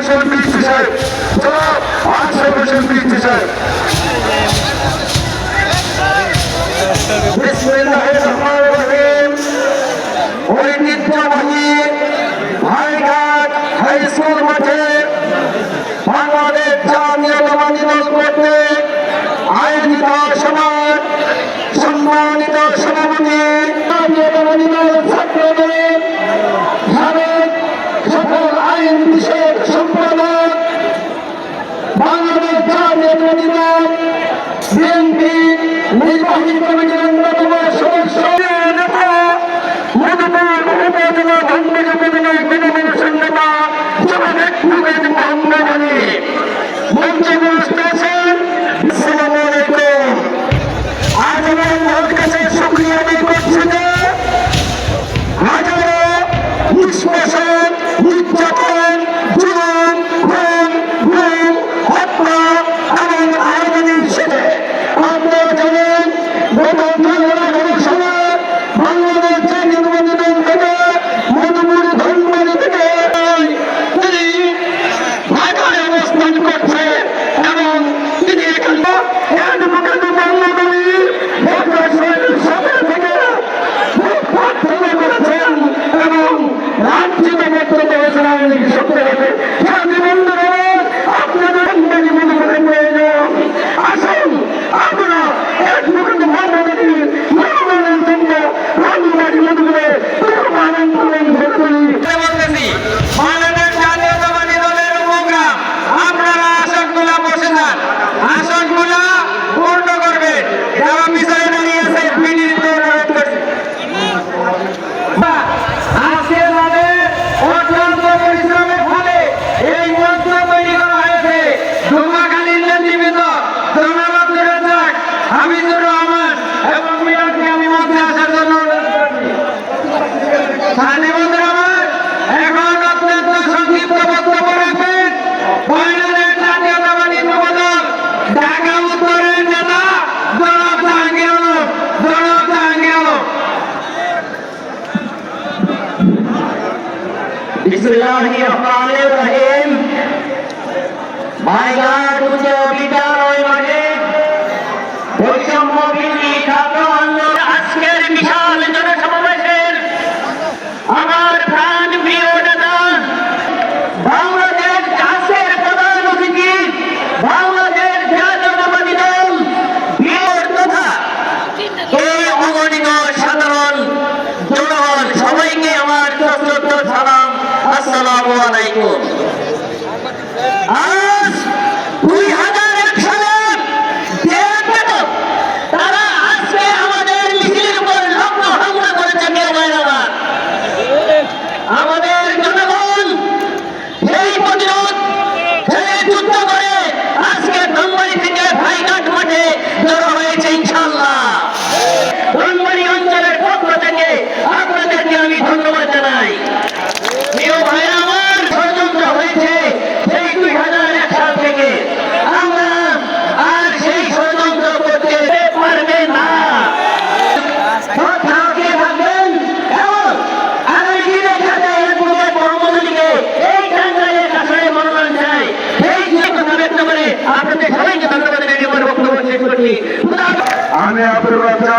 Answer ministry সাহেব জনাব answer ministry সাহেব নিষ্পেষণ নির্যাতন Yeah. মাইগাঁট উচ্চ বিদ্যালয় মাঠে বৈষম্য বিরোধী ছাত্র আন্দোলন আজকের বিশাল জনসমাবেশের আমার প্রাণ প্রিয় নেতা, বাংলাদেশ চাষের প্রধান অতিথি, বাংলাদেশ জাতীয়তাবাদী দল, বীর তথা এই অগণিত সাধারণ জনগণ, সবাইকে আমার সশ্রদ্ধ সালাম। আসসালামু আলাইকুম।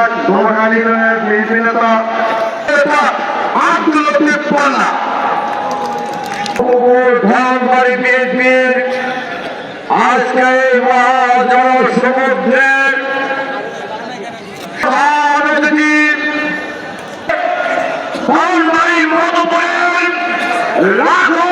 সম্রাট গোমাকালী নামের বিএনপি নেতা আব্দুল লতিফ পান্না ধানবাড়ি বিএনপির আজকে এই মহাজনসমুদ্রের লাখো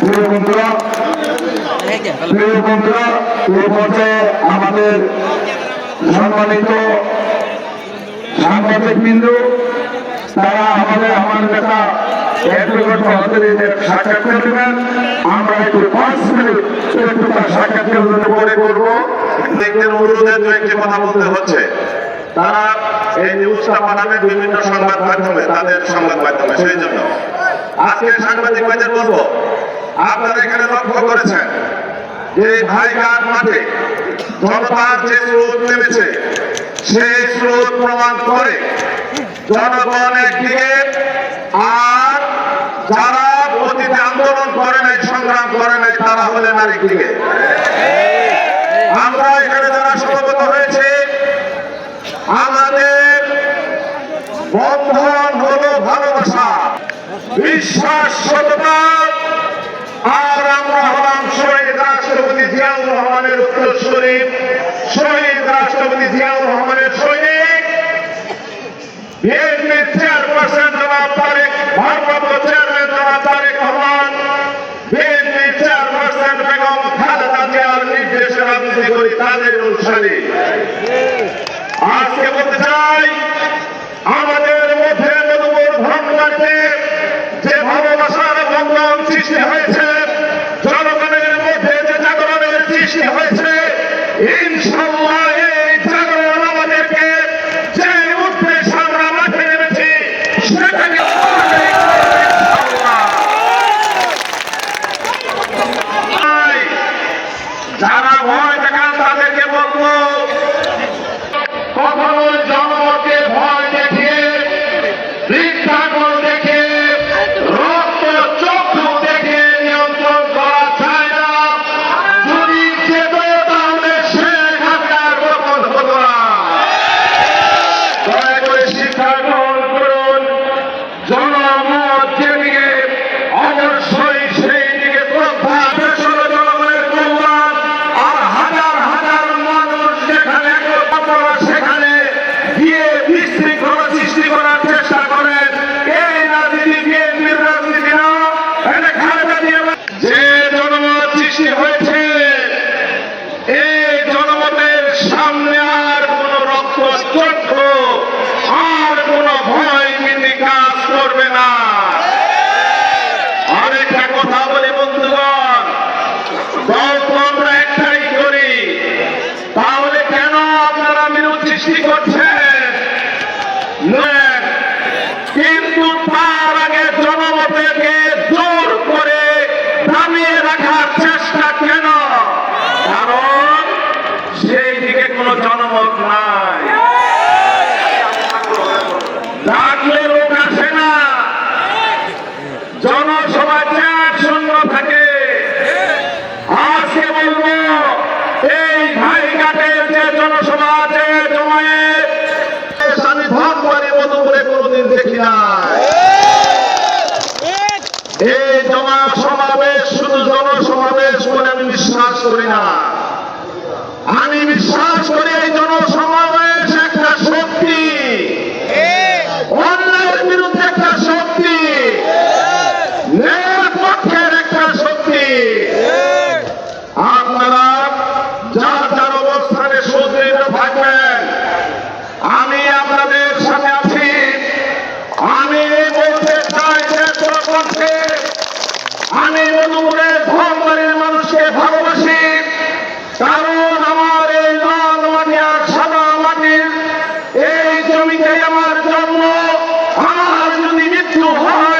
প্রিয় বন্ধুরা এই পর্যায়ে আমাদের সম্মানিত সাংবাদিক বিন্দু, তারা আমাদের, আমার নেতা অ্যাডভোকেট মহোদয়দের সাক্ষাৎ করবেন আমরা একটু করব। দেখদের অনুরোধে দু একটি হচ্ছে। তারা এই নিউজটা পাঠাবে বিভিন্ন সংবাদ মাধ্যমে, তাদের সংবাদ মাধ্যমে, সেই জন্য। আজকে সাংবাদিক ভাইদের বলব আপনারা এখানে লক্ষ্য করেছেন যে ভাইঘাট মাঠে জনতার যে স্রোত নেমেছে, সেই স্রোত প্রমাণ করে জনগণ একদিকে আর যারা অতীতে আন্দোলন করে নাই, সংগ্রাম করে নাই, তারা হলেন আরেকদিকে। আমরা এখানে যারা সমবেত হয়েছে, আমাদের বন্ধন হলো ভালোবাসা, বিশ্বাস সততা আর আমরা হলাম শহীদ রাষ্ট্রপতি জিয়াউর রহমানের উত্তরসূরি শহীদ। রাষ্ট্রপতি জিয়াউর রহমানের সৈনিক। বিএনপির চেয়ারপারসন জনাব তারেক, ভারপ্রাপ্ত চেয়ারম্যান জনাব তারেক রহমান বিএনপির চেয়ারপারসন বেগম খালেদা জিয়ার নির্দেশে রাজনীতি করি তাদের অনুসারী। আজকে বলতে চাই, আমাদের সৃষ্টি করছেন করি না। আমি বিশ্বাস করি এই জনসমাবেশ একটা শক্তি। অন্যায়ের বিরুদ্ধে একটা শক্তি। পক্ষের একটা শক্তি। আপনারা যার ভূমিতে আমার জন্ম। আমার যদি মৃত্যু হয়